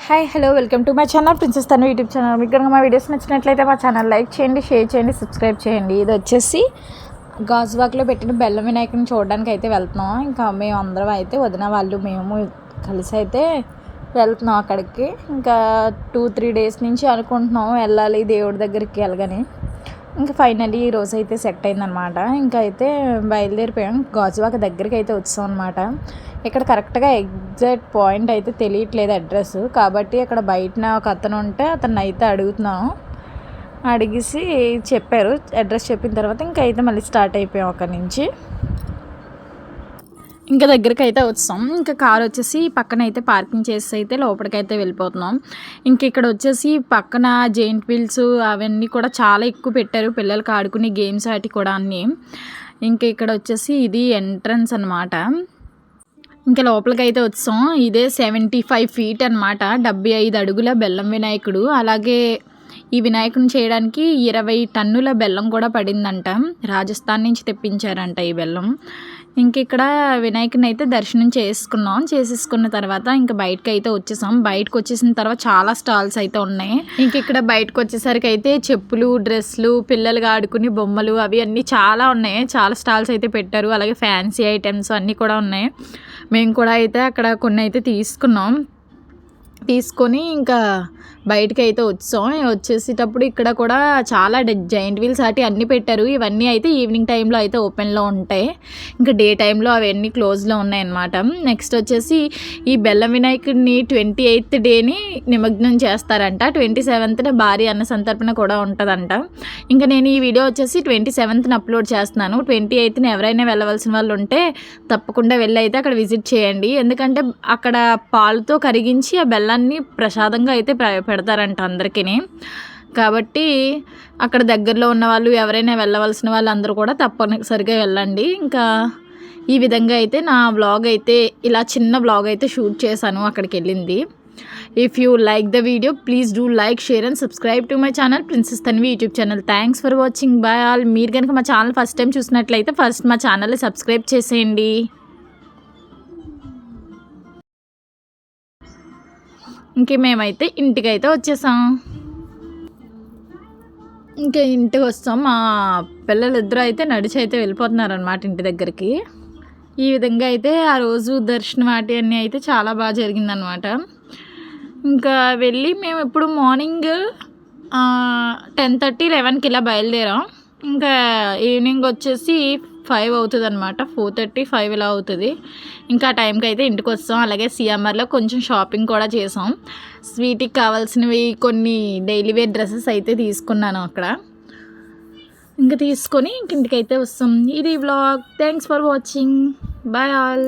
Hi hello welcome to my channel princess Tanu YouTube channel మీకు కనుక మా videos నచ్చినట్లయితే మా ఛానల్ లైక్ చేయండి షేర్ చేయండి సబ్స్క్రైబ్ చేయండి. ఇది వచ్చేసి గాజువాక్లో పెట్టిన బెల్లం వినాయకుని చూడడానికి అయితే వెళ్తున్నాం. ఇంకా మేము అందరం అయితే వదిన వాళ్ళు మేము కలిసి అయితే వెళ్తున్నాం అక్కడికి. ఇంకా టూ త్రీ డేస్ నుంచి అనుకుంటున్నాం వెళ్ళాలి దేవుడి దగ్గరికి వెళ్ళగానే ఇంకా ఫైనల్లీ ఈ రోజు అయితే సెట్ అయిందనమాట. ఇంకా అయితే బయలుదేరిపోయాం. గాజువాక దగ్గరికి అయితే వచ్చాం అనమాట ఇక్కడ కరెక్ట్గా ఎగ్జాక్ట్ పాయింట్ అయితే తెలియట్లేదు అడ్రస్. కాబట్టి అక్కడ బయటన ఒక అతను ఉంటే అతను అయితే అడుగుతున్నాం. అడిగేసి చెప్పారు. అడ్రస్ చెప్పిన తర్వాత ఇంకా అయితే మళ్ళీ స్టార్ట్ అయిపోయాం అక్కడి నుంచి. ఇంకా దగ్గరికి అయితే వచ్చాం. ఇంకా కార్ వచ్చేసి పక్కన అయితే పార్కింగ్ చేసి అయితే లోపలికి అయితే వెళ్ళిపోతున్నాం. ఇంక ఇక్కడ వచ్చేసి పక్కన జెయింట్ వీల్స్ అవన్నీ కూడా చాలా ఎక్కువ పెట్టారు. పిల్లలకి ఆడుకునే గేమ్స్ వాటి కూడా అన్నీ. ఇంకా ఇక్కడ వచ్చేసి ఇది ఎంట్రన్స్ అనమాట ఇంకా లోపలికి అయితే వచ్చాం. ఇదే సెవెంటీ ఫైవ్ ఫీట్ అనమాట డెబ్బై ఐదు అడుగుల బెల్లం వినాయకుడు. అలాగే ఈ వినాయకుని చేయడానికి ఇరవై టన్నుల బెల్లం కూడా పడిందంట. రాజస్థాన్ నుంచి తెప్పించారంట ఈ బెల్లం. ఇంక ఇక్కడ వినాయకుని అయితే దర్శనం చేసుకున్నాం. చేసేసుకున్న తర్వాత ఇంకా బయటకు అయితే వచ్చేసాం. బయటకు వచ్చేసిన తర్వాత చాలా స్టాల్స్ అయితే ఉన్నాయి. ఇంక ఇక్కడ బయటకు వచ్చేసరికి అయితే చెప్పులు డ్రెస్సులు పిల్లలుగా ఆడుకుని బొమ్మలు అవి అన్నీ చాలా ఉన్నాయి. చాలా స్టాల్స్ అయితే పెట్టారు. అలాగే ఫ్యాన్సీ ఐటమ్స్ అన్నీ కూడా ఉన్నాయి. మేము కూడా అయితే అక్కడ కొన్ని అయితే తీసుకున్నాం. తీసుకొని ఇంకా బయటకు అయితే వచ్చాం వచ్చేసేటప్పుడు ఇక్కడ కూడా చాలా జైంట్ వీల్స్ అటు అన్నీ పెట్టారు. ఇవన్నీ అయితే ఈవినింగ్ టైంలో అయితే ఓపెన్లో ఉంటాయి. ఇంకా డే టైంలో అవన్నీ క్లోజ్లో ఉన్నాయన్నమాట. నెక్స్ట్ వచ్చేసి ఈ బెల్లం వినాయకుడిని ట్వంటీ ఎయిత్ డేని నిమగ్నం చేస్తారంట. ట్వంటీ సెవెంత్న భారీ అన్న సంతర్పణ కూడా ఉంటుందంట. ఇంకా నేను ఈ వీడియో వచ్చేసి ట్వంటీ సెవెంత్న అప్లోడ్ చేస్తున్నాను. ట్వంటీ ఎయిత్న ఎవరైనా వెళ్ళవలసిన వాళ్ళు ఉంటే తప్పకుండా వెళ్ళి అయితే అక్కడ విజిట్ చేయండి. ఎందుకంటే అక్కడ పాలుతో కరిగించి ఆ బెల్లం బెల్లాన్ని ప్రసాదంగా అయితే పెడతారంట అందరికీ కాబట్టి అక్కడ దగ్గరలో ఉన్న వాళ్ళు ఎవరైనా వెళ్ళవలసిన వాళ్ళు అందరూ కూడా తప్పనిసరిగా వెళ్ళండి. ఇంకా ఈ విధంగా అయితే నా బ్లాగ్ అయితే ఇలా చిన్న బ్లాగ్ అయితే షూట్ చేశాను అక్కడికి వెళ్ళింది. If you like the video please do like share and subscribe to my channel princess Tanvi YouTube channel thanks for watching bye all మీరు కనుక మా ఛానల్ ఫస్ట్ టైం చూసినట్లయితే ఫస్ట్ మా ఛానల్ని సబ్స్క్రైబ్ చేసేయండి. ఇంక మేమైతే ఇంటికైతే వచ్చేసాం. ఇంకా ఇంటికి వస్తాం. మా పిల్లలు ఇద్దరు అయితే నడిచి అయితే వెళ్ళిపోతున్నారు అనమాట ఇంటి దగ్గరికి. ఈ విధంగా అయితే ఆ రోజు దర్శనం వాటి అన్నీ అయితే చాలా బాగా జరిగిందనమాట ఇంకా వెళ్ళి మేము ఇప్పుడు మార్నింగ్ టెన్ థర్టీ లెవెన్కి ఇలా బయలుదేరాం. ఇంకా ఈవినింగ్ వచ్చేసి ఫైవ్ అవుతుంది అనమాట ఫోర్ థర్టీ ఫైవ్ ఇలా అవుతుంది. ఇంకా టైంకి అయితే ఇంటికి వస్తాం. అలాగే సిఎంఆర్లో కొంచెం షాపింగ్ కూడా చేసాం. స్వీట్కి కావాల్సినవి కొన్ని డైలీ వేర్ డ్రెస్సెస్ అయితే తీసుకున్నాను అక్కడ. ఇంకా తీసుకొని ఇంటికి అయితే వస్తాం. ఇది vlog. Thanks for watching. Bye all.